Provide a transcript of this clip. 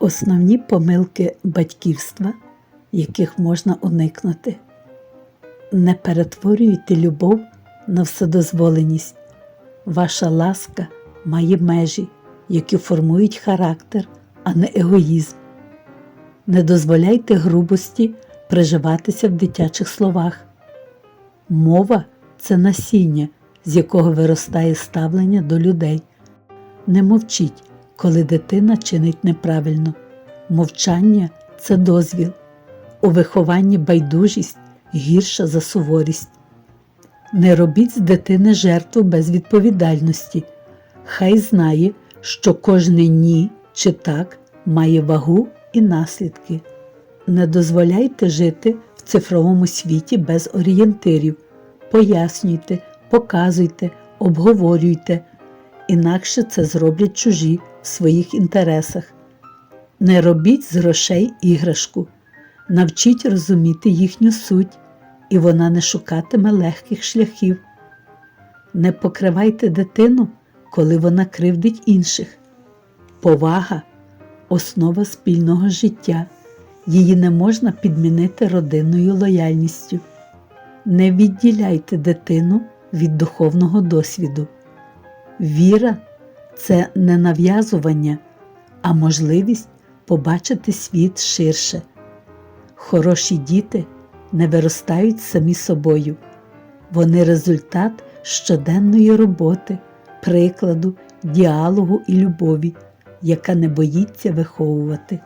Основні помилки батьківства, яких можна уникнути. Не перетворюйте любов на вседозволеність. Ваша ласка має межі, які формують характер, а не егоїзм. Не дозволяйте грубості приживатися в дитячих словах. Мова це насіння, з якого виростає ставлення до людей. Не мовчіть, коли дитина чинить неправильно. Мовчання це дозвіл. У вихованні байдужість гірша за суворість. Не робіть з дитини жертву без відповідальності. Хай знає, що кожне ні чи так має вагу і наслідки. Не дозволяйте жити в цифровому світі без орієнтирів. Пояснюйте, показуйте, обговорюйте, інакше це зроблять чужі своїх інтересах. Не робіть з грошей іграшку, навчіть розуміти їхню суть, і вона не шукатиме легких шляхів. Не покривайте дитину, коли вона кривдить інших. Повага основа спільного життя. Її не можна підмінити родинною лояльністю. Не відділяйте дитину від духовного досвіду. Віра це не нав'язування, а можливість побачити світ ширше. Хороші діти не виростають самі собою. Вони результат щоденної роботи, прикладу, діалогу і любові, яка не боїться виховувати.